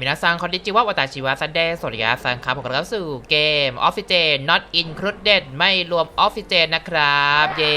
มินาซังคอนดิจิวะวาตาชิวะซันเดย์สวัสดีครับซังครับผมกลังเข้าสู่เกมออฟฟิเจน not included ไม่รวมออฟฟิเจนนะครับ เย่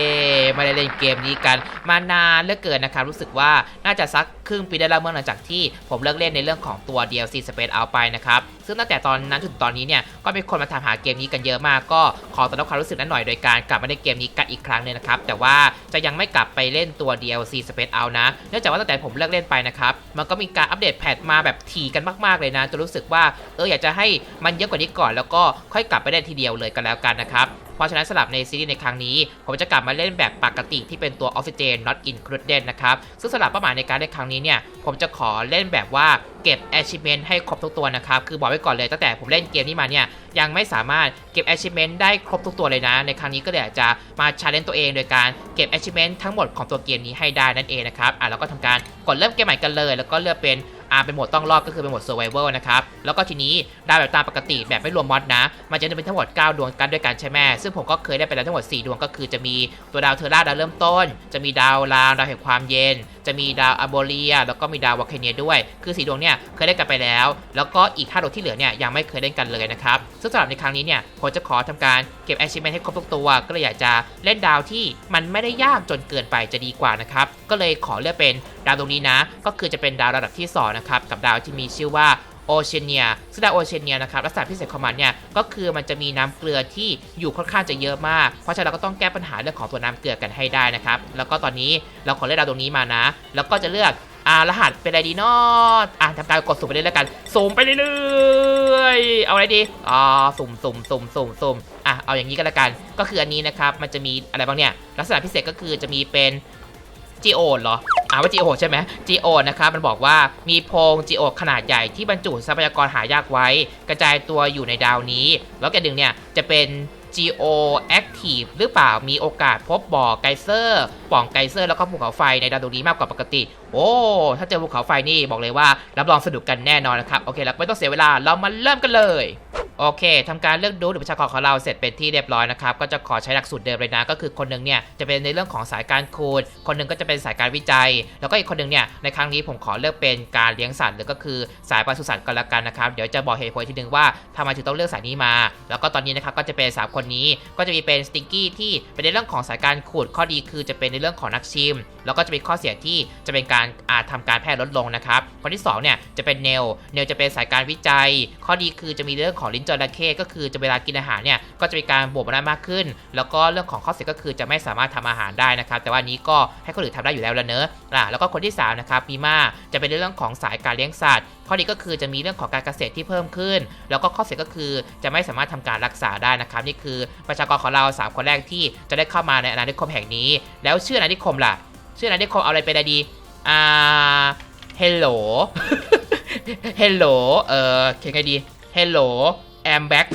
มาได้เล่นเกมนี้กันมานานเหลือเกินนะครับ รู้สึกว่าน่าจะสัก ครึ่งปีได้แล้วเมื่อหลังจากที่ผมเลิกเล่นในเรื่องของตัว DLC Space Out ไปนะครับ ซึ่งตั้งแต่ตอนนั้นจนตอนนี้เนี่ยก็มีคนมาถามหาเกมนี้กันเยอะมากก็ขอตอนรับความรู้สึกนั้นหน่อยโดยการกลับมาเล่นเกมนี้กันอีกครั้งหนึงนะครับแต่ว่าจะยังไม่กลับไปเล่นตัว DLC Space Out นะเนื่องจากว่าตั้งแต่ผมเลิกเล่นไปนะครับมันก็มีการอัปเดตแพทมาแบบถี่กันมากๆเลยนะจนรู้สึกว่าเอออยากจะให้มันเยอะกว่านี้ก่อน แล้วก็ค่อยกลับไปเล่นทีเดียวเลยกันแล้วกันนะครับ เพราะฉะนั้นสลับในซีรีส์ในครั้งนี้ ผมจะกลับมาเล่นแบบปกติที่เป็นตัว Oxygen Not Included นะครับ ซึ่งสลับเป้าหมายในการเล่นครั้งนี้เนี่ย ผมจะขอเล่นแบบว่าเก็บ achievement ให้ครบทุกตัวนะครับ คือบอกไว้ก่อนเลยตั้งแต่ผมเล่นเกมนี้มาเนี่ย ยังไม่สามารถเก็บ achievement ได้ครบทุกตัวเลยนะ ในครั้งนี้ก็เลยอยากจะมา challenge ตัวเองโดยการเก็บ achievement ทั้งหมดของตัวเกมนี้ให้ได้นั่นเองนะครับ อะแล้วก็ทำการกดเริ่มเกมใหม่กันเลย แล้วก็เลือกเป็น อ่าเป็นโหมดต้องรอดก็คือเป็นโหมด survival นะครับ แล้วก็ทีนี้ดาวแบบตามปกติแบบไม่รวมมอดนะ มันจะเป็นทั้งหมด 9 ดวงกันด้วยกันใช่ไหมซึ่งผมก็เคยได้ไปแล้วทั้งหมด 4 ดวงก็คือจะมีตัวดาวเทอร่าดาวเริ่มต้น จะมีดาวลาวดาวแห่งความเย็น จะมีดาวอโบเลีย แล้วก็มีดาววอลเคเนียด้วย คือสีดวงเนี่ยเคยได้กันไปแล้ว แล้วก็อีก5ดวงที่เหลือเนี่ยยังไม่เคยเล่นกันเลยนะครับซึ่งสำหรับในครั้งนี้เนี่ยผมจะขอทำการเก็บ achievement ให้ครบทุกตัว ก็เลยอยากจะเล่นดาวที่มันไม่ได้ยากจนเกินไปจะดีกว่านะครับก็เลยขอเลือกเป็นดาวตรงนี้นะ ก็คือจะเป็นดาวระดับที่สองนะครับกับดาวที่มีชื่อว่าโอเชียเนียซึ่งดาวโอเชียเนียนะครับลักษณะพิเศษของมันเนี่ยก็คือมันจะมีน้ำเกลือที่อยู่ค่อนข้างจะเยอะมาก เพราะฉะนั้นเราก็ต้องแก้ปัญหาเรื่องของตัวน้ำเกลือกันให้ได้นะครับ แล้วก็ตอนนี้เราขอเลือกดาวตรงนี้มานะ แล้วก็จะเลือกอ่ารหัสเป็นอะไรดีเนาะอะทำการกดสุ่มไปเรื่อยๆกัน สุ่มไปเรื่อยๆ เอาอะไรดี อ๋อ สุ่มสุ่มสุ่มสุ่มสุ่มอะ เอาอย่างนี้ก็แล้วกัน ก็คืออันนี้นะครับ มันจะมีอะไรบ้างเนี่ย ลักษณะพิเศษก็คือจะมีเป็น จีโอเหรออ่าว่าจีโอใช่ไหมจีโอนะครับมันบอกว่ามีโพรงจีโอขนาดใหญ่ที่บรรจุทรัพยากรหายากไว้ กระจายตัวอยู่ในดาวนี้ แล้วแกดึงเนี่ยจะเป็น Geo Active หรือเปล่ามีโอกาสพบบ่อไกเซอร์ป่องไกเซอร์แล้วก็ภูเขาไฟในดาวดวงนี้มากกว่าปกติโอ้ ถ้าเจอภูเขาไฟนี่บอกเลยว่ารับรองสนุกกันแน่นอนนะครับ โอเคแล้วไม่ต้องเสียเวลา เรามาเริ่มกันเลย โอเคทำการเลือกดูหรือประชากรของเราเสร็จเป็นที่เรียบร้อยนะครับ ก็จะขอใช้หลักสูตรเดิมเลยนะ ก็คือคนหนึ่งเนี่ยจะเป็นในเรื่องของสายการคูณ คนหนึ่งก็จะเป็นสายการวิจัย แล้วก็อีกคนหนึ่งเนี่ยในครั้งนี้ผมขอเลือกเป็นการเลี้ยงสัตว์หรือก็คือสายปศุสัตว์ก็แล้วกันนะครับ เดี๋ยวจะบอกเหตุผลทีหนึ่งว่าทำไมถึงต้องเลือกสายนี้มา แล้วก็ตอนนี้นะครับก็จะเป็นสามคนนี้ก็จะมีเป็นสติงกี้ที่เป็นในเรื่องของสายการขูดข้อดีคือจะเป็นในเรื่องของนักชิม แล้วก็จะเป็นข้อเสียที่จะเป็นการอาจทำการแพร่ลดลงนะครับคนที่สองเนี่ยจะเป็นเนลเนลจะเป็นสายการวิจัย ข้อดีคือจะมีเรื่องของลิ้นจระเข้ก็คือจะเวลากินอาหารเนี่ยก็จะมีการบวกมันมากขึ้น แล้วก็เรื่องของข้อเสียก็คือจะไม่สามารถทำอาหารได้นะครับแต่ว่านี้ก็ให้คนอื่นทำได้อยู่แล้วละเนอะอะแล้วก็คนที่สามนะครับมีมาจะเป็นเรื่องของสายการเลี้ยงสัตว์ข้อดีก็คือจะมีเรื่องของการเกษตรที่เพิ่มขึ้น แล้วก็ข้อเสียก็คือจะไม่สามารถทำการรักษาได้นะครับ นี่คือประชากรของเรา 3 คนแรกที่จะได้เข้ามาในอาณานิคมแห่งนี้ แล้วชื่ออาณานิคมล่ะ ชื่ออาณานิคมเอาอะไรไปได้ดี อ่า hello hello เออเขียนไงดี hello I'm back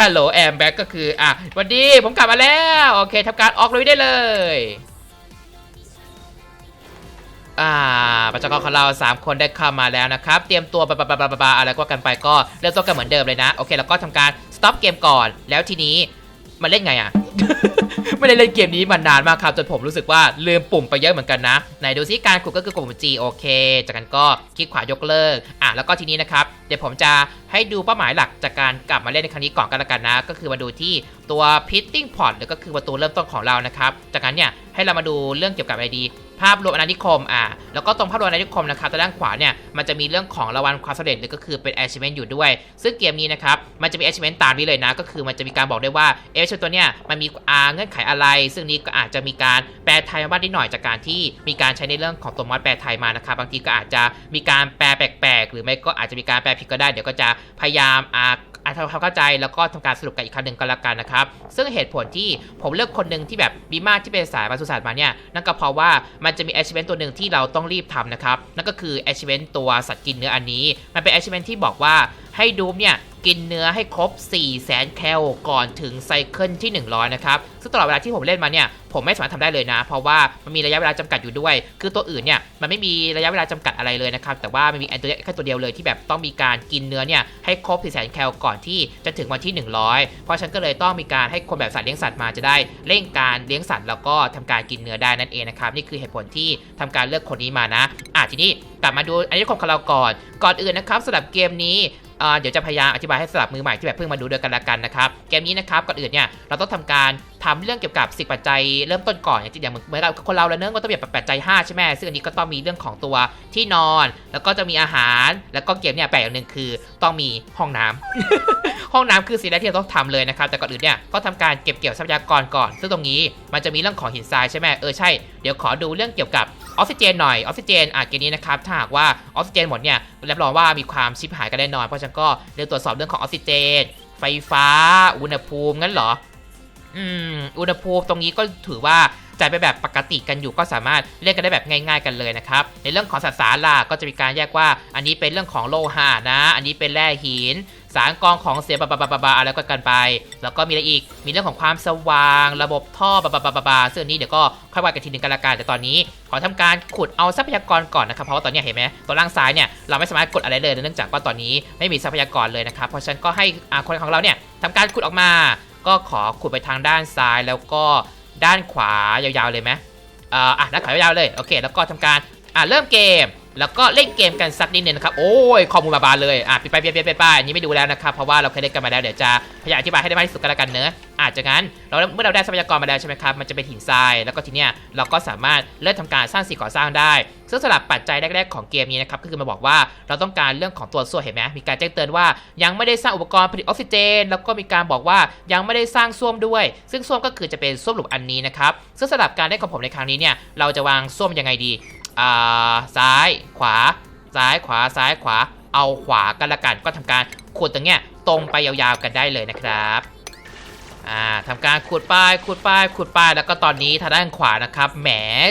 ฮัลโหลแอมแบ็กก็คืออะสวัสดีผมกลับมาแล้ว โอเคทำการออกลุยได้เลยอ่าประชากรของเรา 3 คนได้เข้ามาแล้วนะครับ เตรียมตัวบาบาบาบาอะไรก็กันไปก็เริ่มต้นกันเหมือนเดิมเลยนะ โอเค แล้วก็ทำการ stop เกมก่อน แล้วทีนี้มันเล่นไงอะ ไม่ได้เล่นเกมนี้มานานมากครับจนผมรู้สึกว่าลืมปุ่มไปเยอะเหมือนกันนะไหนดูซิการกดก็คือกดปุ่ม G โอเค จากนั้นก็คลิกขวายกเลิกอะแล้วก็ทีนี้นะครับเดี๋ยวผมจะให้ดูเป้าหมายหลักจากการกลับมาเล่นในครั้งนี้ก่อนกันละกันนะ ก็คือมาดูที่ตัว pitting pot หรือก็คือประตูเริ่มต้นของเรานะครับจากนั้นเนี่ยให้เรามาดูเรื่องเกี่ยวกับไอดี ภาพรวมอาณานิคมอ่าแล้วก็ตรงภาพรวมอาณานิคมนะครับด้านขวาเนี่ยมันจะมีเรื่องของรางวัลความสำเร็จหรือก็คือเป็น achievement อยู่ด้วย ซึ่งเกมนี้นะครับมันจะมี achievement ตามนี้เลยนะ ก็คือมันจะมีการบอกได้ว่าเอชตัวเนี้ยมันมีอาเงื่อนไขอะไร ซึ่งนี้ก็อาจจะมีการแปลไทยมาบ้างนิดหน่อยจากการที่มีการใช้ในเรื่องของตัวมอดแปลไทยมานะครับบางทีก็อาจจะมีการแปลแปลกๆ หรือไม่ก็อาจจะมีการแปลผิดก็ได้เดี๋ยวก็จะพยายามอ่า อาทำความเข้าใจแล้วก็ทำการสรุปกันอีกครั้งหนึ่งก็แล้วกันนะครับ ซึ่งเหตุผลที่ผมเลือกคนหนึ่งที่แบบมีมาที่เป็นสายปศุสัตว์มาเนี่ยนั่นก็เพราะว่ามันจะมี achievement ตัวหนึ่งที่เราต้องรีบทำนะครับนั่นก็คือ achievement ตัวสัตว์กินเนื้ออันนี้ มันเป็น achievement ที่บอกว่า ให้ดูมเนี่ยกินเนื้อให้ครบ 4 0 0แสนแคลก่อนถึงไซเคิลที่ 100 นะครับ ซึ่งตลอดเวลาที่ผมเล่นมาเนี่ย ผมไม่สามารถทำได้เลยนะ เพราะว่ามันมีระยะเวลาจำกัดอยู่ด้วย คือตัวอื่นเนี่ย มันไม่มีระยะเวลาจำกัดอะไรเลยนะครับ แต่ว่ามันมีไอ้ตัวเนี้ยแค่ตัวเดียวเลยที่แบบต้องมีการกินเนื้อเนี่ยให้ครบ 4 0 0แสนแคลก่อนที่จะถึงวันที่ 100 เพราะฉันก็เลยต้องมีการให้คนแบบสัตว์เลี้ยงสัตว์มาจะได้เร่งการเลี้ยงสัตว์แล้วก็ทำการกินเนื้อได้นั่นเองนะครับนี่คือเหตุผลที่ทำการเลือกคนนี้มานะอะทีนี้กลับมาดูอันนี้ของเราก่อนก่อนอื่นนะครับสำหรับเกมนี้อ่ เดี๋ยวจะพยายามอธิบายให้สำหรับมือใหม่ที่แบบเพิ่งมาดูด้วยกันละกันนะครับเกมนี้นะครับก่อนอื่นเนี่ยเราต้องทำการ ทำเรื่องเกี่ยวกับสิปัจจัยเริ่มต้นก่อนอย่างที่อย่างเหมือนกับคนเราแล้วเนื่องก็ต้องมีแบบปัจจัย5ใช่ไหมซึ่งอันนี้ก็ต้องมีเรื่องของตัวที่นอน แล้วก็จะมีอาหาร แล้วก็เกมเนี่ยแปลกอย่างหนึ่งคือ ต้องมีห้องน้ำห้องน้ำคือสิ่งแรกที่เราต้องทำเลยนะครับ แต่ก่อนอื่นเนี่ยก็ทำการเก็บเกี่ยวทรัพยากรก่อน ซึ่งตรงนี้มันจะมีเรื่องของหินทรายใช่ไหมเออใช่ เดี๋ยวขอดูเรื่องเกี่ยวกับออกซิเจนหน่อยออกซิเจนอะเกมนี้นะครับถ้าหากว่าออกซิเจนหมดเนี่ยรับรองว่ามีความชิบหายกันแน่นอนเพราะฉะนันก็เดี๋ยวตรวจสอบเรื่องของออกซิเจนไฟฟ้า อุณหภูมิงั้นเหรอ อุณหภูมิตรงนี้ก็ถือว่าจ่ายไปแบบปกติกันอยู่ก็สามารถเล่นกันได้แบบง่ายๆกันเลยนะครับ ในเรื่องของสสารล่ะก็จะมีการแยกว่า อันนี้เป็นเรื่องของโลหะนะ อันนี้เป็นแร่หิน สารกองของเสียบาบาบาบาอะไรก็กันไป แล้วก็มีอะไรอีก มีเรื่องของความสว่าง ระบบท่อบาบาบาบาบาซึ่งนนี้เดี๋ยวก็ค่อยว่ากันทีหนึงกันละกันแต่ตอนนี้ ขอทำการขุดเอาทรัพยากรก่อนนะครับ เพราะว่าตอนนี้เห็นไหมตัวล่างซ้ายเนี่ยเราไม่สามารถกดอะไรเลยเนื่องจากว่าตอนนี้ไม่มีทรัพยากรเลยนะครับ เพราะฉะนั้นก็ให้คนของเราเนี่ยทำการขุดออกมา ก็ขอขุดไปทางด้านซ้ายแล้วก็ด้านขวายาวๆเลยไหมอ่าอะด้านขวายาวๆเลยโอเค แล้วก็ทำการอ่าเริ่มเกม แล้วก็เล่นเกมกันสักนิดนึงนะครับ โอ้ยข้อมูลมาบานเลย อะปิดไปปิดไปปิดไปอันนี้ไม่ดูแล้วนะครับ เพราะว่าเราเคยเล่นกันมาแล้ว เดี๋ยวจะพยายามอธิบายให้ได้มากที่สุดกันละกันเนอะอาจจะงั้น เราเมื่อเราได้ทรัพยากรมาแล้วใช่ไหมครับ มันจะเป็นหินทราย แล้วก็ทีเนี้ยเราก็สามารถเริ่มทำการสร้างสิ่งก่อสร้างได้ ซึ่งสำหรับปัจจัยแรกๆของเกมนี้นะครับ ก็คือมาบอกว่าเราต้องการเรื่องของตัวส่วนเห็นไหมมีการแจ้งเตือนว่า ยังไม่ได้สร้างอุปกรณ์ผลิตออกซิเจน แล้วก็มีการบอกว่ายังไม่ได้สร้างส้วมด้วย ซึ่งส้วมก็คือจะเป็นส้วมหลุมอันนี้นะครับ ซึ่งสำหรับการได้ของผมในครั้งนี้เนี่ย เราจะวางส้วมยังไงดี อ่าซ้ายขวา ซ้ายขวาซ้ายขวา เอาขวากันละกันก็ทำการขุดตรงเนี้ยตรงไปยาวๆกันได้เลยนะครับ อ่าทำการขุดป้ายขุดป้ายขุดป้ายแล้วก็ตอนนี้ทางด้านขวานะครับแหม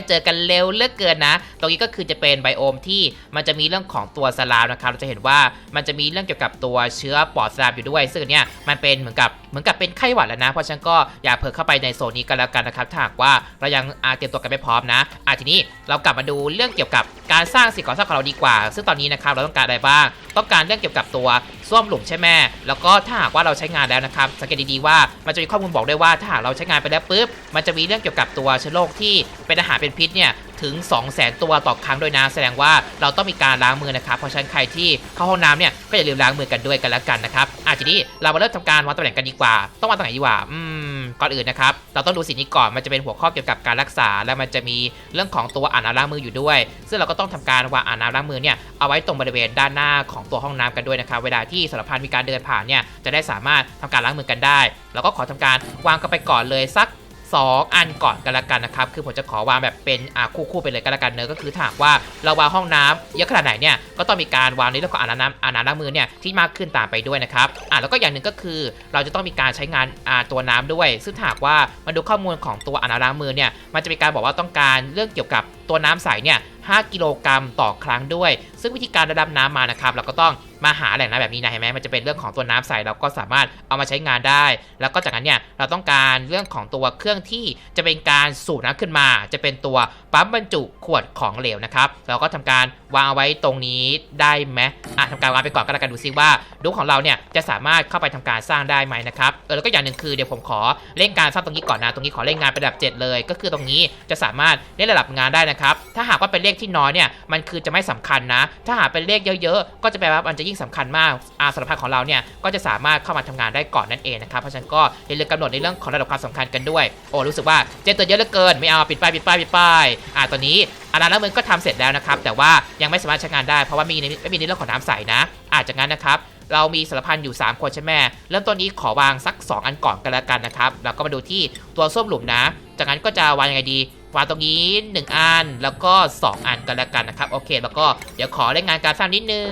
เจอกันเร็วเลือกเกินนะ ตรงนี้ก็คือจะเป็นไบโอมที่มันจะมีเรื่องของตัวสลามนะครับเราจะเห็นว่ามันจะมีเรื่องเกี่ยวกับตัวเชื้อปอดสลามอยู่ด้วย ซึ่งเนี่ยมันเป็นเหมือนกับเหมือนกับเป็นไข้หวัดแล้วนะ เพราะฉะนันก็อย่าเผลอเข้าไปในโซนนี้กันแล้วกันนะครับถ้าหากว่าเรายังอาเตรียมตัวกันไม่พร้อมนะอะทีนี้เรากลับมาดูเรื่องเกี่ยวกับการสร้างสิ่งก่อสร้างของเราดีกว่า ซึ่งตอนนี้นะครับเราต้องการอะไรบ้าง ต้องการเรื่องเกี่ยวกับตัว ส้วมหลุมใช่ไหมแล้วก็ถ้าหากว่าเราใช้งานแล้วนะครับสังเกตดีๆว่ามันจะมีข้อมูลบอกด้วยว่าถ้าหากเราใช้งานไปแล้วปุ๊บมันจะมีเรื่องเกี่ยวกับตัวเชื้อโรคที่เป็นอาหารเป็นพิษเนี่ยถึง 2 0 0 0 0 0 ตัวต่อครั้งด้วยนะ แสดงว่าเราต้องมีการล้างมือนะครับ เพราะฉะนั้นใครที่เข้าห้องน้ำเนี่ยก็อย่าลืมล้างมือกันด้วยกันแล้วกันนะครับอะทีนี้เรามาเริ่มทำการวางตำแหน่งกันดีกว่า ต้องวางตำแหน่งดีกว่า อืม ก่อนอื่นนะครับ เราต้องดูสิ่งนี้ก่อนมันจะเป็นหัวข้อเกี่ยวกับการรักษา และมันจะมีเรื่องของตัวอ่างน้ำล้างมืออยู่ด้วย ซึ่งเราก็ต้องทำการวางอ่างน้ำล้างมือเนี่ยเอาไว้ตรงบริเวณด้านหน้าของตัวห้องน้ำกันด้วยนะครับ เวลาที่สารพันมีการเดินผ่านเนี่ยจะได้สามารถทำการล้างมือกันได้ เราก็ขอทำการวางกันไปก่อนเลยสัก 2 อันก่อนกันละกันนะครับ คือผมจะขอวางแบบเป็นอ่คู่ๆไปเลยกันละกันเนอะก็คือถาหากว่าเราวางห้องน้ำเยอะขนาดไหนเนี่ยก็ต้องมีการวางในเรื่องของอ่างน้ำอ่างน้ำล้างมือเนี่ยที่มากขึ้นตามไปด้วยนะครับอ่าแล้วก็อย่างหนึ่งก็คือเราจะต้องมีการใช้งานอ่าตัวน้ำด้วย ซึ่งถ้าหากว่ามาดูข้อมูลของตัวอ่างน้ำล้างมือเนี่ยมันจะมีการบอกว่าต้องการเรื่องเกี่ยวกับ ตัวน้ำใสเนี่ย5กิโลกรัมต่อครั้งด้วย ซึ่งวิธีการระดับน้ำมานะครับ เราก็ต้องมาหาแหล่งน้ำแบบนี้นะเห็นไหมมันจะเป็นเรื่องของตัวน้ำใสเราก็สามารถเอามาใช้งานได้ แล้วก็จากนั้นเนี่ยเราต้องการเรื่องของตัวเครื่องที่จะเป็นการสูบน้ำขึ้นมา จะเป็นตัวปั๊มบรรจุขวดของเหลวนะครับ เราก็ทำการวางเอาไว้ตรงนี้ได้ไหมอะทำการวางไปก่อนก็แล้วกันดูซิว่าดูของเราเนี่ยจะสามารถเข้าไปทำการสร้างได้ไหมนะครับเออแล้วก็อย่างหนึ่งคือเดี๋ยวผมขอเร่งการสร้างตรงนี้ก่อนนะตรงนี้ขอเร่งงานเป็นระดับ 7 เลย ก็คือตรงนี้จะสามารถเล่นระดับงานได้นะครับ ถ้าหากว่าเป็นเลขที่น้อยเนี่ยมันคือจะไม่สำคัญนะ ถ้าหากเป็นเลขเยอะๆ ก็จะแปลว่ามันจะยิ่งสำคัญมากอาสารพัดของเราเนี่ยก็จะสามารถเข้ามาทำงานได้ก่อนนั่นเองนะครับเพราะฉะนั้นก็อย่าลืมกำหนดในเรื่องของระดับความสำคัญกันด้วยโอ้รู้สึกว่าเจนตัวเยอะเหลือเกินไม่เอาปิดป้ายปิดป้ายปิดป้ายอ่าตอนนี้อานาแล้วมือก็ทำเสร็จแล้วนะครับแต่ว่ายังไม่สามารถใช้งานได้เพราะว่ามีไม่มีในเรื่องของน้ำใสนะอาจจะงั้นนะครับเรามีสารพันอยู่ 3 คนใช่ไหมเริ่มต้นนี้ขอวางสัก 2 อันก่อนกันแล้วกันนะครับแล้วก็มาดูที่ตัวส้มหลุมนะ จากนั้นก็จะวางยังไงดี วางตรงนี้ 1 อันแล้วก็ 2 อันกันแล้วกันนะครับ โอเค แล้วก็เดี๋ยวขอเล่นงานการสร้างนิดนึง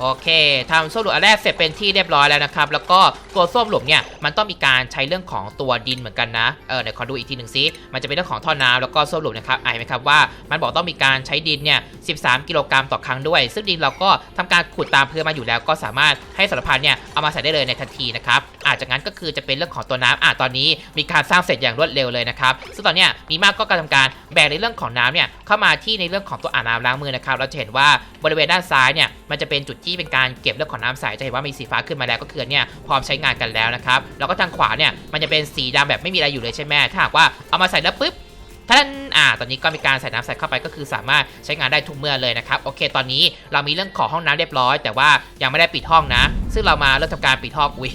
โอเคทำส้วมหลุมอันแรกเสร็จเป็นที่เรียบร้อยแล้วนะครับ แล้วก็ตัวส้วมหลุมเนี่ยมันต้องมีการใช้เรื่องของตัวดินเหมือนกันนะ เออเดี๋ยวขอดูอีกทีหนึ่งซิ มันจะเป็นเรื่องของท่อน้ำแล้วก็ส้วมหลุมนะครับไอ่านไหมครับว่ามันบอกต้องมีการใช้ดินเนี่ย 13 กิโลกรัมต่อครั้งด้วย ซึ่งดินเราก็ทำการขุดตามเพื้นมาอยู่แล้ว ก็สามารถให้สารพันเนี่ยเอามาใส่ได้เลยในทันทีนะครับ อาจากนั้นก็คือจะเป็นเรื่องของตัวน้ำอ่าตอนนี้มีการสร้างเสร็จอย่างรวดเร็วเลยนะครับ ซึ่งตอนเนี้ยมีมากก็กำลังทำการแบ่งในเรื่องของน้ำเนี่ยเข้ามาที่ในเรื่องของตัวอ่างน้ำล้างมือนะครับ เราจะเห็นว่าบริเวณด้านซ้ายเนี่ยมันจะเป็นจุดที่เป็นการเก็บเรื่องของน้ำใสจะเห็นว่ามีสีฟ้าขึ้นมาแล้วก็คือเนี่ยพร้อมใช้งานกันแล้วนะครับแล้วก็ทางขวาเนี่ยมันจะเป็นสีดำแบบไม่มีอะไรอยู่เลยใช่ไหมถ้าหากว่าเอามาใส่แล้วปุ๊บ ท่านอ่าตอนนี้ก็มีการใส่น้ำใส่เข้าไปก็คือสามารถใช้งานได้ทุกเมื่อเลยนะครับโอเค ตอนนี้เรามีเรื่องของห้องน้ำเรียบร้อย แต่ว่ายังไม่ได้ปิดห้องนะ ซึ่งเรามาเริ่มทำการปิดห้องอุ้ย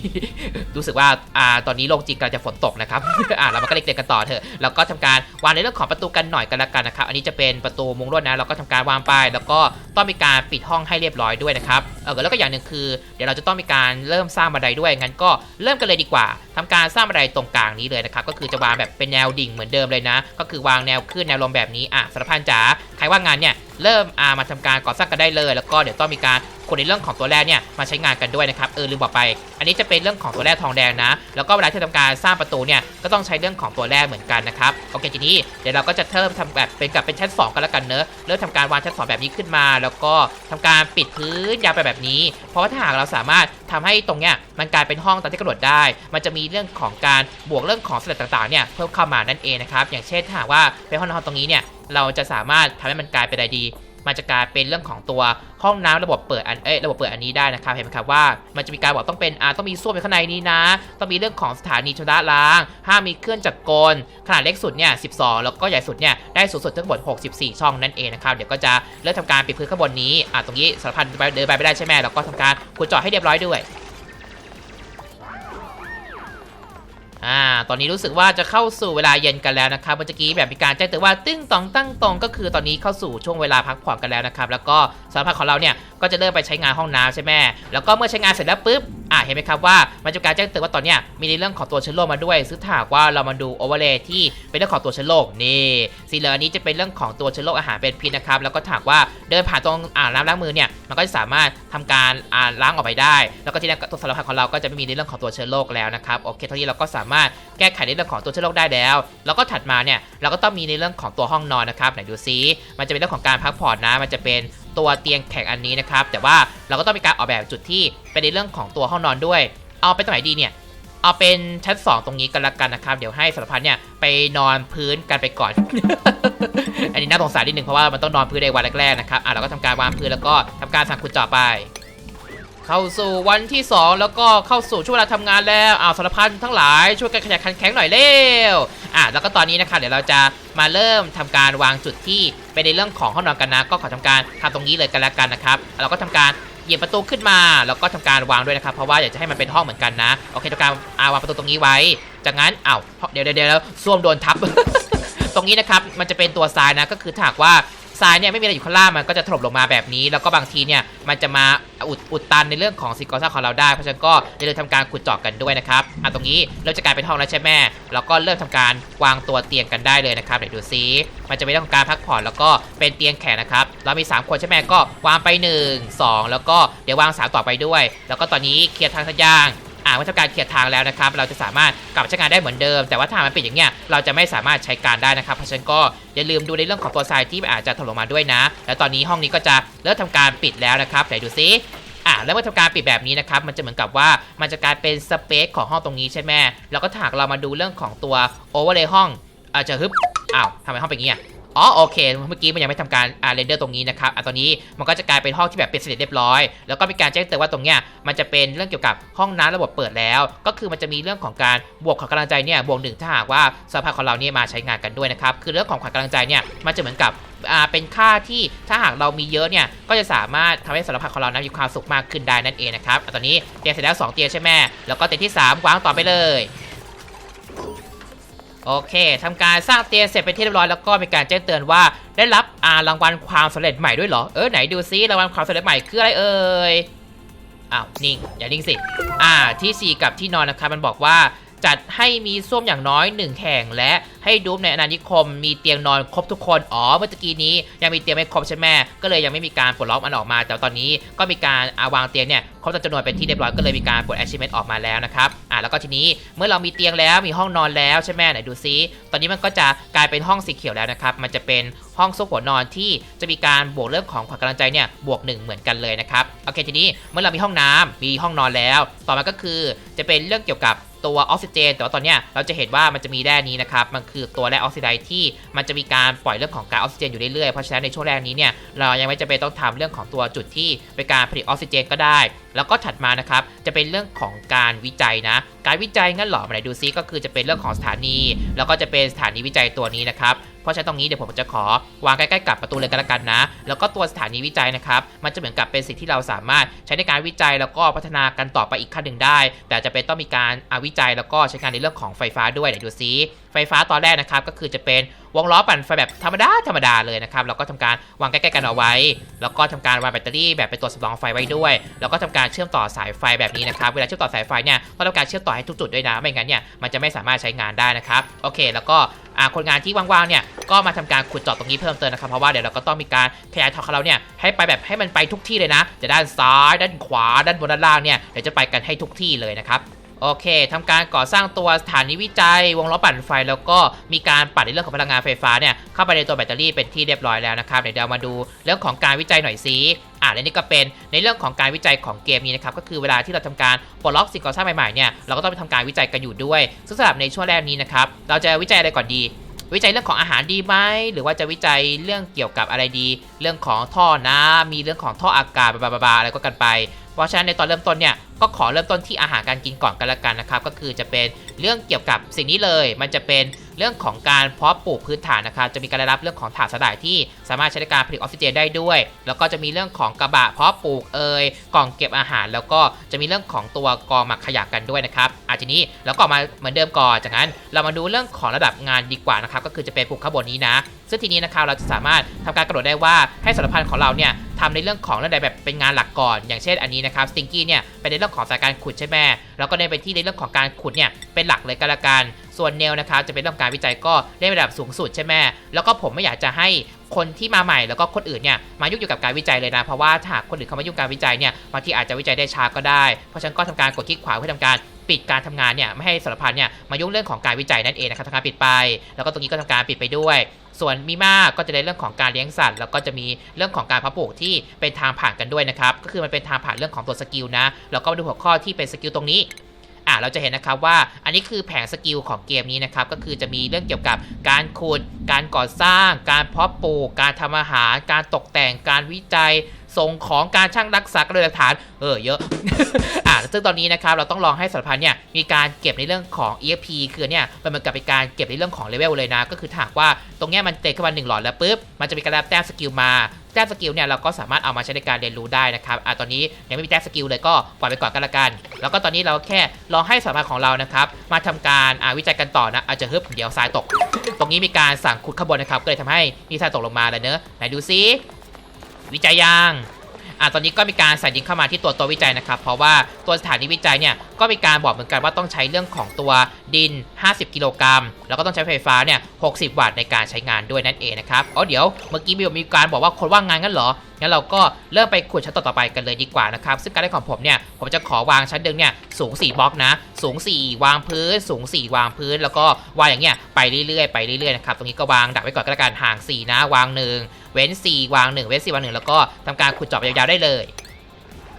รู้สึกว่าอ่าตอนนี้โลกจริงกำลังจะฝนตกนะครับอ่าเรามาก็เล็กๆกันต่อเถอะแล้วก็ทำการวางในเรื่องของประตูกันหน่อยกันละกันนะครับอันนี้จะเป็นประตูมุงลวดนะเราก็ทำการวางไป แล้วก็ต้องมีการปิดห้องให้เรียบร้อยด้วยนะครับเออแล้วก็อย่างหนึ่งคือ เดี๋ยวเราจะต้องมีการเริ่มสร้างบันไดด้วยงั้นก็เริ่มกันเลยดีกว่าทำการสร้างบันไดตรงกลางนี้เลยนะครับก็คือจะวางแบบเป็นแนวดิ่งเหมือนเดิมเลยนะ ก็คือวางแนวขึ้นแนวลมแบบนี้อะสารพันจ๋าใครว่างงานเนี่ยเริ่มอ่ามาทำการก่อสร้างกันได้เลย แล้วก็เดี๋ยวต้องมีการ ขุดในเรื่องของตัวแร่เนี่ยมาใช้งานกันด้วยนะครับเออลืมบอกไป อันนี้จะเป็นเรื่องของตัวแร่ทองแดงนะ แล้วก็เวลาที่ทำการสร้างประตูเนี่ยก็ต้องใช้เรื่องของตัวแร่เหมือนกันนะครับโอเคทีนี้เดี๋ยวเราก็จะเริ่มทำแบบเป็นกับเป็นชั้น 2 กันแล้วกันเนอะเริ่มทำการวางชั้น 2 แบบนี้ขึ้นมา แล้วก็ทำการปิดพื้นยาวไปแบบนี้ เพราะว่าถ้าหากเราสามารถทำให้ตรงเนี้ยมันกลายเป็นห้องตามที่กำหนดได้ มันจะมีเรื่องของการบวกเรื่องของสเต็ปต่างๆเนี่ยเพิ่มเข้ามานั่นเองนะครับอย่างเช่นถ้าหากว่าเป็นห้องนอนตรงนี้เนี่ยเราจะสามารถทำให้มันกลายเป็นอะไรดี มันจะกลายเป็นเรื่องของตัวห้องน้ำระบบเปิดอันเอ้ยระบบเปิดอันนี้ได้นะครับเห็นไหมครับว่ามันจะมีการบอกต้องเป็นอ่าต้องมีส้วมอยู่ข้างในนี้นะ ต้องมีเรื่องของสถานีชำระล้างห้ามมีเครื่องจักรกล ขนาดเล็กสุดเนี่ย12 แล้วก็ใหญ่สุดเนี่ยได้สูงสุดทั้งหมด 64 ช่องนั่นเองนะครับเดี๋ยวก็จะเริ่มทำการปิดพื้นข้างบนนี้อ่าตรงนี้สารพันเดินไปไม่ได้ใช่ไหมแล้วก็ทำการขุดเจาะให้เรียบร้อยด้วย อ่า ตอนนี้รู้สึกว่าจะเข้าสู่เวลาเย็นกันแล้วนะครับ เมื่อกี้แบบมีการแจ้งเตือนว่าตึ้งตองตั้งตรงก็คือตอนนี้เข้าสู่ช่วงเวลาพักผ่อนกันแล้วนะครับ แล้วก็สารพัดของเราเนี่ยก็จะเริ่มไปใช้งานห้องน้ำใช่ไหมแล้วก็เมื่อใช้งานเสร็จแล้วปุ๊บ อ่า เห็นไหมครับว่ามันจะมีการแจ้งเตือนว่าตอนเนี้ยมีในเรื่องของตัวเชื้อโรคมาด้วย ซึ่งถ้ากว่าเรามาดูโอเวอร์เลย์ที่เป็นเรื่องของตัวเชื้อโรคนี่สีเหลืองนี้จะเป็นเรื่องของตัวเชื้อโรคอาหารเป็นพิษนะครับ แล้วก็ถากว่าเดินผ่านตรงอ่างน้ำล้างมือเนี่ย มันก็จะสามารถทำการอ่าล้างออกไปได้ แล้วก็ทีนี้ตัวสารพัดของเราก็จะไม่มีในเรื่องของตัวเชื้อโรคแล้วนะครับ โอเคเท่านี้เราก็สามารถแก้ไขในเรื่องของตัวเชื้อโรคได้แล้ว แล้วก็ถัดมาเนี่ยเราก็ต้องมีในเรื่องของตัวห้องนอนนะครับไหนดูซิมันจะเป็นเรื่องของการพักผ่อนนะ มันจะเป็นตัวเตียงแข็งอันนี้นะครับ แต่ว่าเราก็ต้องมีการออกแบบจุดที่เป็นในเรื่องของตัวห้องนอนด้วย เอาไปตรงไหนดีเนี่ยเอาเป็นชั้น 2 ตรงนี้กันละกันนะครับ เดี๋ยวให้สารพันเนี่ยไปนอนพื้นกันไปก่อน อันนี้น่าสงสารนิดนึงเพราะว่ามันต้องนอนพื้นในวันแรกๆนะครับอะเราก็ทำการวางพื้นแล้วก็ทำการสั่งขุดเจาะไป เข้าสู่วันที่ 2 แล้วก็เข้าสู่ช่วงเวลาทำงานแล้วอ้าวสารพันทั้งหลายช่วยกันขยันขันแข็งหน่อยเร็วอะแล้วก็ตอนนี้นะครับเดี๋ยวเราจะมาเริ่มทำการวางจุดที่เป็นในเรื่องของห้องนอนกันนะ ก็ขอทำการทำตรงนี้เลยกันแล้วกันนะครับเราก็ทำการเหยียบประตูขึ้นมา แล้วก็ทำการวางด้วยนะครับเพราะว่าอยากจะให้มันเป็นห้องเหมือนกันนะโอเคทำการอ่าวางประตูตรงนี้ไว้ จากนั้นอ้าวเดี๋ยวเดี๋ยวเดี๋ยวส้วมโดนทับ ตรงนี้นะครับ มันจะเป็นตัวทรายนะ ก็คือถ้าหากว่า ทรายเนี่ยไม่มีอะไรอยู่ข้างล่างมันก็จะถล่มลงมาแบบนี้ แล้วก็บางทีเนี่ยมันจะมาอุดอุดตันในเรื่องของซิกอซ่าของเราได้ เพราะฉะนั้นก็อย่าลืมทำการขุดเจาะกันด้วยนะครับอะตรงนี้เริ่มจะกลายเป็นห้องแล้วใช่ไหมแล้วก็เริ่มทำการวางตัวเตียงกันได้เลยนะครับเดี๋ยวดูซิมันจะเป็นเรื่องของการพักผ่อนแล้วก็เป็นเตียงแข็งนะครับเรามี 3 คนใช่ไหมก็วางไป 1 2 แล้วก็เดี๋ยววางสามต่อไปด้วย แล้วก็ตอนนี้เคลียร์ทางทะยาง อ่าว่าทำการเคลียร์ทางแล้วนะครับ เราจะสามารถกลับใช้งานได้เหมือนเดิม แต่ว่าถ้ามันปิดอย่างเงี้ย เราจะไม่สามารถใช้การได้นะครับ เพราะฉะนั้นก็อย่าลืมดูในเรื่องของตัวทรายที่อาจจะถล่มมาด้วยนะ แล้วตอนนี้ห้องนี้ก็จะเริ่มทำการปิดแล้วนะครับไหนดูซิอ่าแล้วเมื่อทำการปิดแบบนี้นะครับ มันจะเหมือนกับว่ามันจะกลายเป็นสเปซของห้องตรงนี้ใช่ไหมแล้วก็ถากเรามาดูเรื่องของตัวโอเวอร์เลยห้องอาจจะฮึบอ้าวทำไมห้องเป็นอย่างงี้อะ อ๋อโอเค เมื่อกี้มันยังไม่ทำการอ่าเรนเดอร์ตรงนี้นะครับอะตอนนี้มันก็จะกลายเป็นห้องที่แบบเป็นเสร็จเรียบร้อย แล้วก็มีการแจ้งเตือนว่าตรงเนี้ยมันจะเป็นเรื่องเกี่ยวกับห้องน้ำระบบเปิดแล้ว ก็คือมันจะมีเรื่องของการบวกของกำลังใจเนี่ยบวกหนึ่งถ้าหากว่าสภาพของเราเนี่ยมาใช้งานกันด้วยนะครับคือเรื่องของขวัญกำลังใจเนี่ยมันจะเหมือนกับเป็นค่าที่ถ้าหากเรามีเยอะเนี่ยก็จะสามารถทำให้สารพัดของเรานะมีความสุขมากขึ้นได้นั่นเองนะครับอะตอนนี้เตียงเสร็จแล้วสองเตียงใช่ไหมแล้วก็เตียงที่สามวางต่อไปเลย โอเคทำการสร้างเตียงเสร็จเป็นที่เรียบร้อยแล้วก็มีการแจ้งเตือนว่าได้รับอารางวัลความสำเร็จใหม่ด้วยเหรอ เออไหนดูซิรางวัลความสำเร็จใหม่คืออะไรเอ่ย อ้าวนิ่งอย่านิ่งสิ อ่าที่ 4 กับที่นอนนะครับมันบอกว่าจัดให้มีส้วมอย่างน้อย 1 แห่งและ ให้ดูมในอาณานิคมมีเตียงนอนครบทุกคน อ๋อ เมื่อตะกี้นี้ยังมีเตียงไม่ครบใช่ไหมก็เลยยังไม่มีการปลดล็อกมันออกมา แต่ตอนนี้ก็มีการอาวางเตียงเนี่ยครบจำนวนเป็นที่เรียบร้อยก็เลยมีการปลด achievement ออกมาแล้วนะครับ อ่าแล้วก็ทีนี้เมื่อเรามีเตียงแล้วมีห้องนอนแล้วใช่ไหมไหนดูซิ ตอนนี้มันก็จะกลายเป็นห้องสีเขียวแล้วนะครับ มันจะเป็นห้องซุกหัวนอนที่จะมีการบวกเรื่องของขวัญกำลังใจเนี่ยบวกหนึ่งเหมือนกันเลยนะครับ โอเคทีนี้เมื่อเรามีห้องน้ำมีห้องนอนแล้ว ต่อมาก็คือจะเป็นเรื่องเกี่ยวกับตัวออกซิเจน แต่ว่าตอนเนี้ยเราจะเห็นว่ามันจะมีแร่นี้นะครับ มันคือตัวแร่ออกซิไดซ์ที่มันจะมีการปล่อยเรื่องของก๊าซออกซิเจนอยู่เรื่อยๆ เพราะฉะนั้นในช่วงแรกนี้เนี่ยเรายังไม่จำเป็นต้องทำเรื่องของตัวจุดที่เป็นการผลิตออกซิเจนก็ได้ แล้วก็ถัดมานะครับจะเป็นเรื่องของการวิจัยนะ การวิจัยงั้นหรอมาไหนดูซิก็คือจะเป็นเรื่องของสถานี แล้วก็จะเป็นสถานีวิจัยตัวนี้นะครับ เพราะฉะนั้นตรงนี้เดี๋ยวผมจะขอวางใกล้ๆกับประตูเลยกันละกันนะ แล้วก็ตัวสถานีวิจัยนะครับมันจะเหมือนกับเป็นสิ่งที่เราสามารถใช้ในการวิจัยแล้วก็พัฒนากันต่อไปอีกขั้นหนึ่งได้ แต่จะเป็นต้องมีการอาวิจัยแล้วก็ใช้งานในเรื่องของไฟฟ้าด้วยเดี๋ยวดูซิไฟฟ้าตอนแรกนะครับก็คือจะเป็นวงล้อปั่นไฟแบบธรรมดาธรรมดาเลยนะครับแล้วก็ทำการวางใกล้ๆกันเอาไว้ แล้วก็ทำการวางแบตเตอรี่แบบเป็นตัวสำรองไฟไว้ด้วย แล้วก็ทำการเชื่อมต่อสายไฟแบบนี้นะครับเวลาเชื่อมต่อสายไฟเนี่ยต้องการเชื่อมต่อให้ทุกจุดด้วยนะไม่งั้นเนี่ยมันจะไม่สามารถใช้งานได้นะครับโอเค แล้วก็ คนงานที่ว่างๆเนี่ยก็มาทำการขุดเจาะตรงนี้เพิ่มเติมนะครับเพราะว่าเดี๋ยวเราก็ต้องมีการขยายท่อของเราเนี่ยให้ไปแบบให้มันไปทุกที่เลยนะ จะด้านซ้าย ด้านขวา ด้านบนด้านล่างเนี่ยเดี๋ยวจะไปกันให้ทุกที่เลยนะครับ โอเคทำการก่อสร้างตัวสถานีวิจัย วงล้อปั่นไฟ แล้วก็มีการปั่นในเรื่องของพลังงานไฟฟ้าเนี่ยเข้าไปในตัวแบตเตอรี่เป็นที่เรียบร้อยแล้วนะครับเดี๋ยวเรามาดูเรื่องของการวิจัยหน่อยสิอ่าและนี่ก็เป็นในเรื่องของการวิจัยของเกมนี้นะครับก็คือเวลาที่เราทำการปลดล็อกสิ่งก่อสร้างใหม่ๆเนี่ยเราก็ต้องไปทำการวิจัยกันอยู่ด้วย ซึ่งสำหรับในช่วงแรกนี้นะครับเราจะวิจัยอะไรก่อนดีวิจัยเรื่องของอาหารดีไหมหรือว่าจะวิจัยเรื่องเกี่ยวกับอะไรดี เรื่องของท่อน้ำมีเรื่องของท่ออากาศบาบาอะไรก็กันไป เพราะฉะนั้นในตอนเริ่มต้นเนี่ยก็ขอเริ่มต้นที่อาหารการกินก่อนกันละกันนะครับ ก็คือจะเป็นเรื่องเกี่ยวกับสิ่งนี้เลย มันจะเป็นเรื่องของการเพาะปลูกพื้นฐานนะครับ จะมีการรับเรื่องของถ่านสลายที่สามารถใช้ในการผลิตออกซิเจนได้ด้วย แล้วก็จะมีเรื่องของกระบะเพาะปลูกเอยกล่องเก็บอาหาร แล้วก็จะมีเรื่องของตัวกองหมักขยะกันด้วยนะครับอาทีนี้เราก็มาเหมือนเดิมก่อนจากนั้น เรามาดูเรื่องของระดับงานดีกว่านะครับ ก็คือจะเป็นปลูกข้างบนนี้นะ ซึ่งทีนี้นะครับเราจะสามารถทำการกำหนดได้ว่าให้สารพันของเราเนี่ยทำในเรื่องของเรื่องใดแบบเป็นงานหลักก่อน อย่างเช่นอันนี้นะครับสติงกี้เนี่ยเป็นในเรื่องของสายการขุดใช่ไหมแล้วก็เน้นไปที่ในเรื่องของการขุดเนี่ยเป็นหลักเลยก็แล้วกัน ส่วนเนลนะครับจะเป็นเรื่องการวิจัยก็ได้ระดับสูงสุดใช่ไหมแล้วก็ผมไม่อยากจะให้ คนที่มาใหม่แล้วก็คนอื่นเนี่ยมายุ่งเกี่ยวกับการวิจัยเลยนะ เพราะว่าถ้าหากคนอื่นเขามายุ่งการวิจัยเนี่ยบางทีอาจจะวิจัยได้ช้าก็ได้ เพราะฉะนั้นก็ทำการกดคลิกขวาเพื่อทำการปิดการทำงานเนี่ยไม่ให้สารพันเนี่ยมายุ่งเรื่องของการวิจัยนั่นเองนะครับทำการปิดไป แล้วก็ตรงนี้ก็ทำการปิดไปด้วย ส่วนมีมากก็จะได้เรื่องของการเลี้ยงสัตว์ แล้วก็จะมีเรื่องของการพาะปลูกที่เป็นทางผ่านกันด้วยนะครับก็คือมันเป็นทางผ่านเรื่องของตัวสกิลนะแล้วก็มาดูหัวข้อที่เป็นสกิลตรงนี้ อะเราจะเห็นนะครับว่าอันนี้คือแผงสกิลของเกมนี้นะครับก็คือจะมีเรื่องเกี่ยวกับการขุด การก่อสร้าง การเพาะปลูก การทำอาหาร การตกแต่ง การวิจัย ส่งของการช่างรักษาการโดยหลักฐานเออเยอะอะซึ่งตอนนี้นะครับเราต้องลองให้สารพันเนี่ยมีการเก็บในเรื่องของ EXP คือเนี่ยมันเหมือนกับเป็นการเก็บในเรื่องของเลเวลเลยนะ ก็คือถ้ากว่าตรงเนี้ยมันเตะขึ้นมาหนึ่งหลอดแล้วปุ๊บมันจะมีการรับแต้มสกิลมาแต้มสกิลเนี่ยเราก็สามารถเอามาใช้ในการเรียนรู้ได้นะครับอะตอนนี้ยังไม่มีแต้มสกิลเลยก็ปล่อยไปก่อนกันละกัน แล้วก็ตอนนี้เราแค่รอให้สารพันของเรานะครับมาทำการอ่าวิจัยกันต่อนะอาจจะเฮึบเดี๋ยวทรายตก ตรงนี้มีการสั่งขุดข้างบนนะครับก็เลยทำให้มีทรายตกลงมาเลยเนอะไหนดูซิ วิจัยยางอะตอนนี้ก็มีการใส่ดินเข้ามาที่ตัวตัววิจัยนะครับ เพราะว่าตัวสถานีวิจัยเนี่ย ก็มีการบอกเหมือนกันว่าต้องใช้เรื่องของตัวดิน 50 กิโลกรัม แล้วก็ต้องใช้ไฟฟ้าเนี่ย 60 วัตต์ในการใช้งานด้วยนั่นเองนะครับอ๋อเดี๋ยวเมื่อกี้มีมีการบอกว่าคนว่างงานงั้นเหรอ งั้นเราก็เริ่มไปขุดชั้นต่อไปกันเลยดีกว่านะครับ ซึ่งการเล่นของผมเนี่ย ผมจะขอวางชั้นเดิมเนี่ยสูง 4บล็อกนะ สูง 4 วางพื้น สูง 4 วางพื้น แล้วก็วางอย่างเงี้ยไปเรื่อยๆ ไปเรื่อยๆ นะครับ ตรงนี้ก็วางดักไว้ก่อนก็แล้วกันห่าง 4 นะ วาง 1 เว้น 4 วาง 1 เว้น 4 วาง 1 แล้วก็ทำการขุดเจาะยาวๆได้เลย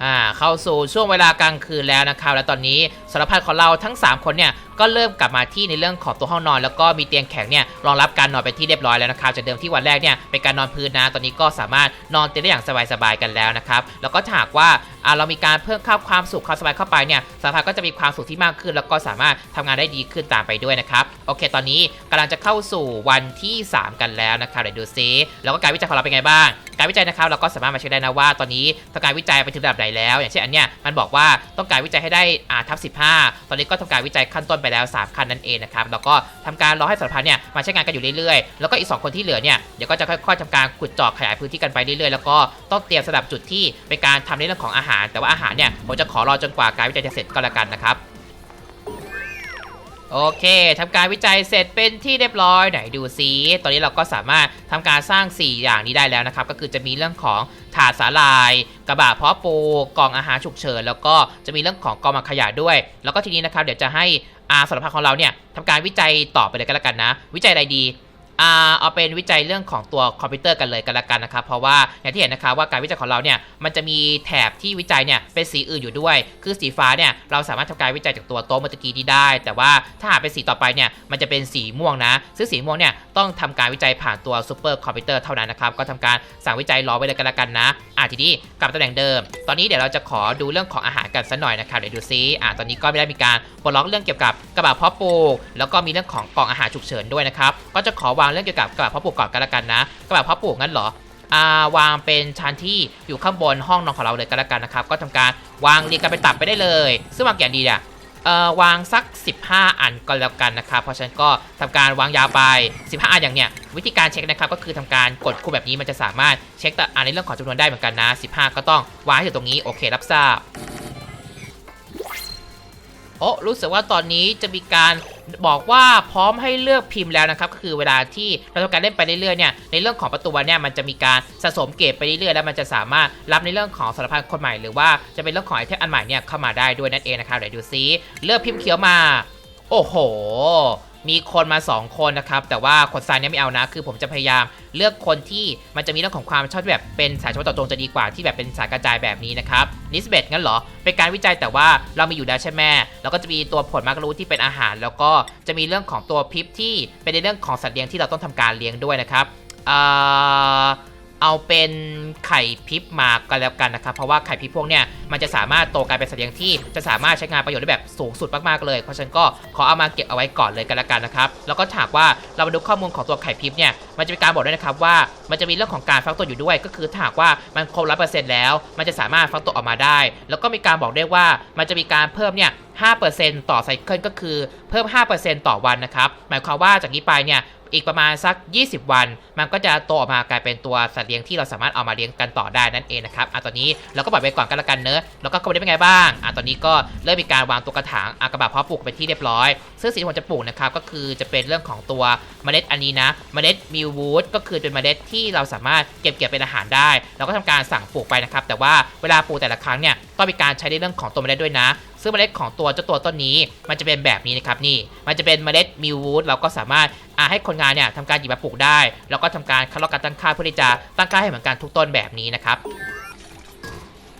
อ่าเข้าสู่ช่วงเวลากลางคืนแล้วนะครับ และตอนนี้ สารพัดของเราทั้ง 3 คนเนี่ยก็เริ่มกลับมาที่ในเรื่องของตัวห้องนอน แล้วก็มีเตียงแข็งเนี่ยรองรับการนอนเป็นที่เรียบร้อยแล้วนะครับจากเดิมที่วันแรกเนี่ยเป็นการนอนพื้นนะตอนนี้ก็สามารถนอนเตียงได้อย่างสบายๆกันแล้วนะครับแล้วก็ถ้าหากว่าอ่าเรามีการเพิ่มค่าความสุขความสบายเข้าไปเนี่ยสารพัดก็จะมีความสุขที่มากขึ้น แล้วก็สามารถทำงานได้ดีขึ้นตามไปด้วยนะครับโอเค ตอนนี้กำลังจะเข้าสู่วันที่ 3 กันแล้วนะครับเดี๋ยวดูซิแล้วก็การวิจัยของเราเป็นไงบ้าง การวิจัยนะครับเราก็สามารถมาเช็คได้นะว่าตอนนี้ทำการวิจัยไปถึงระดับไหนแล้ว อย่างเช่นอันเนี้ยมันบอกว่าต้องการวิจัยให้ได้อ่าทับ5 ตอนนี้ก็ทำการวิจัยขั้นต้นไปแล้ว3ขั้นนั่นเองนะครับ แล้วก็ทำการรอให้สารพันเนี่ยมาใช้งานกันอยู่เรื่อยๆ แล้วก็อีก 2 คนที่เหลือเนี่ย เดี๋ยวก็จะค่อยๆทำการขุดเจาะขยายพื้นที่กันไปเรื่อยๆ แล้วก็ต้องเตรียมสำหรับจุดที่เป็นการทำในเรื่องของอาหาร แต่ว่าอาหารเนี่ยผมจะขอรอจนกว่าการวิจัยจะเสร็จก็แล้วกันนะครับ โอเคทำการวิจัยเสร็จเป็นที่เรียบร้อยไหนดูซิตอนนี้เราก็สามารถทำการสร้าง 4 อย่างนี้ได้แล้วนะครับ ก็คือจะมีเรื่องของถาดสาลาย กระบะเพาะปูกล่องอาหารฉุกเฉิน แล้วก็จะมีเรื่องของกองมาขยะด้วย แล้วก็ทีนี้นะครับเดี๋ยวจะให้อาสารพัดของเราเนี่ยทำการวิจัยต่อไปเลยกันแล้วกันนะ วิจัยอะไรดี เอาเป็นวิจัยเรื่องของตัวคอมพิวเตอร์กันเลยกันละกันนะครับ เพราะว่าอย่างที่เห็นนะครับว่าการวิจัยของเราเนี่ยมันจะมีแถบที่วิจัยเนี่ยเป็นสีอื่นอยู่ด้วย คือสีฟ้าเนี่ยเราสามารถทำการวิจัยจากตัวโต๊ะเมื่อกี้ที่ได้ แต่ว่าถ้าหากเป็นสีต่อไปเนี่ยมันจะเป็นสีม่วงนะ ซึ่งสีม่วงเนี่ยต้องทำการวิจัยผ่านตัวซูเปอร์คอมพิวเตอร์เท่านั้นนะครับก็ทำการสั่งวิจัยรอไว้เลยกันละกันนะอะทีนี้กลับมาตำแหน่งเดิม ตอนนี้เดี๋ยวเราจะขอดูเรื่องของอาหารกันสักหน่อยนะครับเดี๋ยวดูซิอะตอนนี้ก็ไม่ได้มีการปลดล็อกเรื่องเกี่ยวกับกระบะเพาะปลูกแล้วก็มีเรื่องของกล่องอาหารฉุกเฉินด้วยนะครับก็จะขอวางเรื่องเกี่ยวกับกระบะพาะปลูกก่อนกันละกันนะ กระบะพาะปลูกงั้นเหรออ่าวางเป็นชั้นที่อยู่ข้างบนห้องนอนของเราเลยก็แล้วกันนะครับ ก็ทำการวางเรียงกันเป็นตับไปได้เลย ซึ่งวางอย่างดีเนี่ยเอ่อวางสัก 15 อันก็แล้วกันนะครับ เพราะฉะนั้นก็ทำการวางยาวไป 15 อันอย่างเนี้ยวิธีการเช็คนะครับก็คือทำการกดคู่แบบนี้มันจะสามารถเช็คแต่อันในเรื่องของจำนวนได้เหมือนกันนะ 15 ก็ต้องวางให้อยู่ตรงนี้โอเครับทราบโอ้รู้สึกว่าตอนนี้จะมีการ บอกว่าพร้อมให้เลือกพิมพ์แล้วนะครับก็คือเวลาที่เราทำการเล่นไปเรื่อยๆเนี่ยในเรื่องของประตูเนี่ยมันจะมีการสะสมเกรดไปเรื่อยๆแล้วมันจะสามารถรับในเรื่องของสารพันคนใหม่หรือว่าจะเป็นเรื่องของไอเทมอันใหม่เนี่ยเข้ามาได้ด้วยนั่นเองนะครับเดี๋ยวดูซิเลือกพิมพ์เขียวมา โอ้โห มีคนมา 2 คนนะครับ แต่ว่าคนซ้ายเนี่ยไม่เอานะ คือผมจะพยายามเลือกคนที่มันจะมีเรื่องของความชอบแบบเป็นสายเฉพาะต่อตรงจะดีกว่าที่แบบเป็นสายกระจายแบบนี้นะครับนิสเบตงั้นเหรอ เป็นการวิจัยแต่ว่าเรามีอยู่แล้วใช่ไหมแล้วก็จะมีตัวผลมากรู้ที่เป็นอาหาร แล้วก็จะมีเรื่องของตัวพิษที่เป็นในเรื่องของสัตว์เลี้ยงที่เราต้องทำการเลี้ยงด้วยนะครับอ่า เอาเป็นไข่พิษมาก็แล้วกันนะครับ เพราะว่าไข่พิษพวกเนี่ยมันจะสามารถโตกลายเป็นสัตว์เลี้ยงที่จะสามารถใช้งานประโยชน์ได้แบบสูงสุดมากๆเลย เพราะฉะนั้นก็ขอเอามาเก็บเอาไว้ก่อนเลยกันล้วกันนะครับ แล้วก็ถากว่าเรามาดูข้อมูลของตัวไข่พิษเนี่ยมันจะมีการบอกด้วยนะครับว่ามันจะมีเรื่องของการฟักตัวอยู่ด้วย ก็คือถากว่ามันครบร้อยเปอร์เซ็นต์แล้ว มันจะสามารถฟักตัวออกมาได้ แล้วก็มีการบอกได้วยว่ามันจะมีการเพิ่มเนี่ย5%ต่อไซเคิลก็คือเพิ่ม 5%ต่อวันนะครับ หมายความว่าจากนี้ไปเนี่ย อีกประมาณสัก 20 วัน มันก็จะโตออกมากลายเป็นตัวสัตว์เลี้ยงที่เราสามารถเอามาเลี้ยงกันต่อได้นั่นเองนะครับอะตอนนี้เราก็ปล่อยไปก่อนกันละกันเนอะแล้วก็ก็ไม่ได้เป็นไงบ้างอะตอนนี้ก็เริ่มมีการวางตัวกระถางอากระบะเพาะปลูกเป็นที่เรียบร้อย ซึ่งสิ่งที่ผมจะปลูกนะครับก็คือจะเป็นเรื่องของตัวเมล็ดอันนี้นะ เมล็ดมิลวูดก็คือเป็นเมล็ดที่เราสามารถเก็บเกี่ยวเป็นอาหารได้ เราก็ทำการสั่งปลูกไปนะครับแต่ว่าเวลาปลูกแต่ละครั้งเนี่ยต้องมีการใช้ในเรื่องของตัวเมล็ดด้วยนะ ซึ่งเมล็ดของตัวเจ้าตัวต้นนี้ มันจะเป็นแบบนี้นะครับนี่ มันจะเป็นเมล็ดมิลวูดเราก็สามารถอ่าให้คนงานเนี่ยทำการหยิบมาปลูกได้ แล้วก็ทำการคัดลอกการตั้งค่าเพื่อที่จะตั้งค่าให้เหมือนกันทุกต้นแบบนี้นะครับ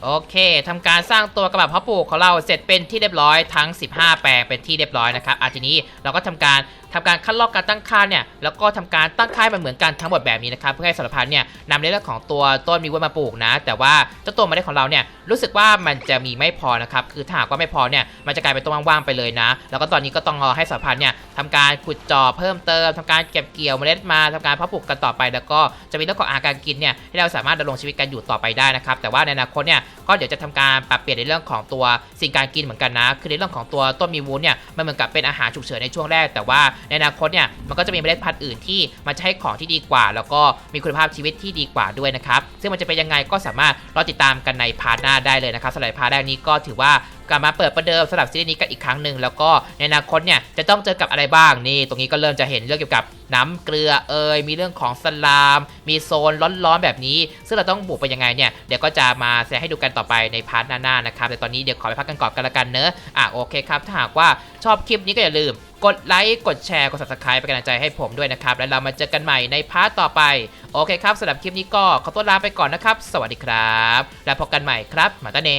โอเคทำการสร้างตัวกระบะเพาะปลูกของเราเสร็จเป็นที่เรียบร้อยทั้ง 15 แปลงเป็นที่เรียบร้อยนะครับอาทีนี้เราก็ทำการทำการคัดลอกการตั้งค่าเนี่ยแล้วก็ทำการตั้งค่าให้มันเหมือนกันทั้งหมดแบบนี้นะครับเพื่อให้สารพันเนี่ยนำในเรื่องของตัวต้นมีไว้มาปลูกนะ แต่ว่าเจ้าตัวเมล็ดของเราเนี่ยรู้สึกว่ามันจะมีไม่พอนะครับคือถ้าหากว่าไม่พอเนี่ยมันจะกลายเป็นต้นว่างๆไปเลยนะ แล้วก็ตอนนี้ก็ต้องรอให้สารพันเนี่ยทำการขุดเจอเพิ่มเติมทำการเก็บเกี่ยวเมล็ดมาทำการเพาะปลูกกันต่อไป แล้วก็จะมีเรื่องของอาหารการกินเนี่ยให้เราสามารถดำรงชีวิตกันอยู่ต่อไปได้นะครับแต่ว่าในอนาคตเนี่ยก็เดี๋ยวจะทำการปรับเปลี่ยนในเรื่องของตัวสิ่งการกินเหมือนกันนะ คือในเรื่องของตัวต้นมีวูดเนี่ยมันเหมือนกับเป็นอาหารฉุกเฉินในช่วงแรก แต่ว่าในอนาคตเนี่ยมันก็จะมีเมล็ดพันธุ์อื่นที่มันจะให้ของที่ดีกว่า แล้วก็มีคุณภาพชีวิตที่ดีกว่าด้วยนะครับ ซึ่งมันจะเป็นยังไงก็สามารถรอติดตามกันในพาร์ทหน้าได้เลยนะครับสำหรับพาร์ทแรกนี้ก็ถือว่ากลับมาเปิดประเดิมสำหรับซีรีส์นี้กันอีกครั้งหนึ่งแล้วก็ในอนาคตเนี่ยจะต้องเจอกับอะไรบ้างนี่ตรงนี้ก็เริ่มจะเห็นเรื่องเกี่ยวกับ น้ำเกลือเอยมีเรื่องของสลาม มีโซนร้อนๆแบบนี้ ซึ่งเราต้องบุกไปยังไงเนี่ยเดี๋ยวก็จะมาแชร์ให้ดูกันต่อไปในพาร์ทหน้าๆนะครับแต่ตอนนี้เดี๋ยวขอไปพักกันก่อนกันละกันเนอะอะโอเคครับถ้าหากว่าชอบคลิปนี้ก็อย่าลืมกดไลค์กดแชร์กด subscribe เป็นกำลังใจให้ผมด้วยนะครับ แล้วเรามาเจอกันใหม่ในพาร์ทต่อไป โอเคครับสำหรับคลิปนี้ก็ขอตัวลาไปก่อนนะครับ สวัสดีครับ แล้วพบกันใหม่ครับมาตาเน